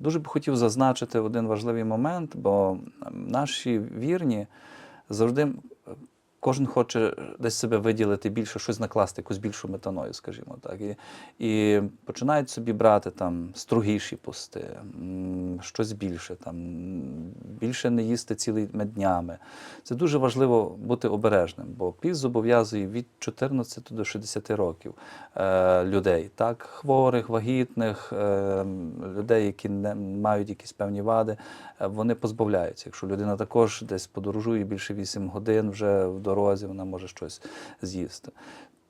Дуже б хотів зазначити один важливий момент, бо наші вірні завжди. Кожен хоче десь себе виділити більше, щось накласти, якусь більшу метаною, скажімо так. І, і починають собі брати там строгіші пости, щось більше, там, більше не їсти цілими днями. Це дуже важливо бути обережним, бо піст зобов'язує від 14 до 60 років е, людей, так, хворих, вагітних, е, людей, які не мають якісь певні вади, е, вони позбавляються. Якщо людина також десь подорожує більше 8 годин вже в дорозі, вона може щось з'їсти.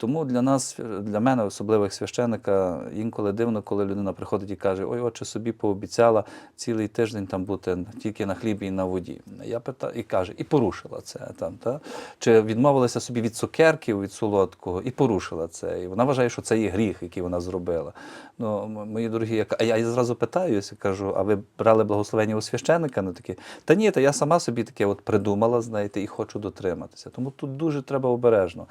Тому для нас, для мене, особливо як священика, інколи дивно, коли людина приходить і каже: Ой, отче, собі пообіцяла цілий тиждень там бути тільки на хлібі і на воді. Я питаю і каже, і порушила це там. Та? Чи відмовилася собі від цукерків, від солодкого, і порушила це. І вона вважає, що це є гріх, який вона зробила. Ну, мої дорогі, я, а я зразу питаюся, кажу, а ви брали благословення у священика? Ну такі, та ні, та я сама собі таке от придумала, знаєте, і хочу дотриматися. Тому тут дуже треба обережно.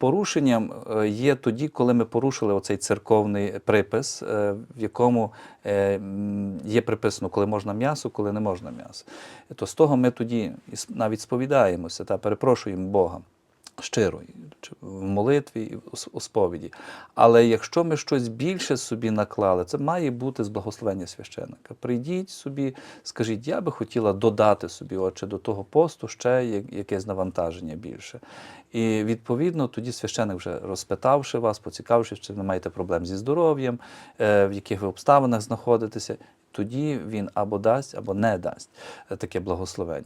Порушенням е, є тоді, коли ми порушили оцей церковний припис, е, в якому е, є приписано, коли можна м'ясо, коли не можна м'ясо. То з того ми тоді навіть сповідаємося та перепрошуємо Бога щиро в молитві і у сповіді. Але якщо ми щось більше собі наклали, це має бути з благословення священника. Прийдіть собі, скажіть, я би хотіла додати собі, отче, до того посту ще якесь навантаження більше. І відповідно тоді священик, вже розпитавши вас, поцікавившись, чи ви маєте проблем зі здоров'ям, е, в яких ви обставинах знаходитеся, тоді він або дасть, або не дасть е, таке благословення.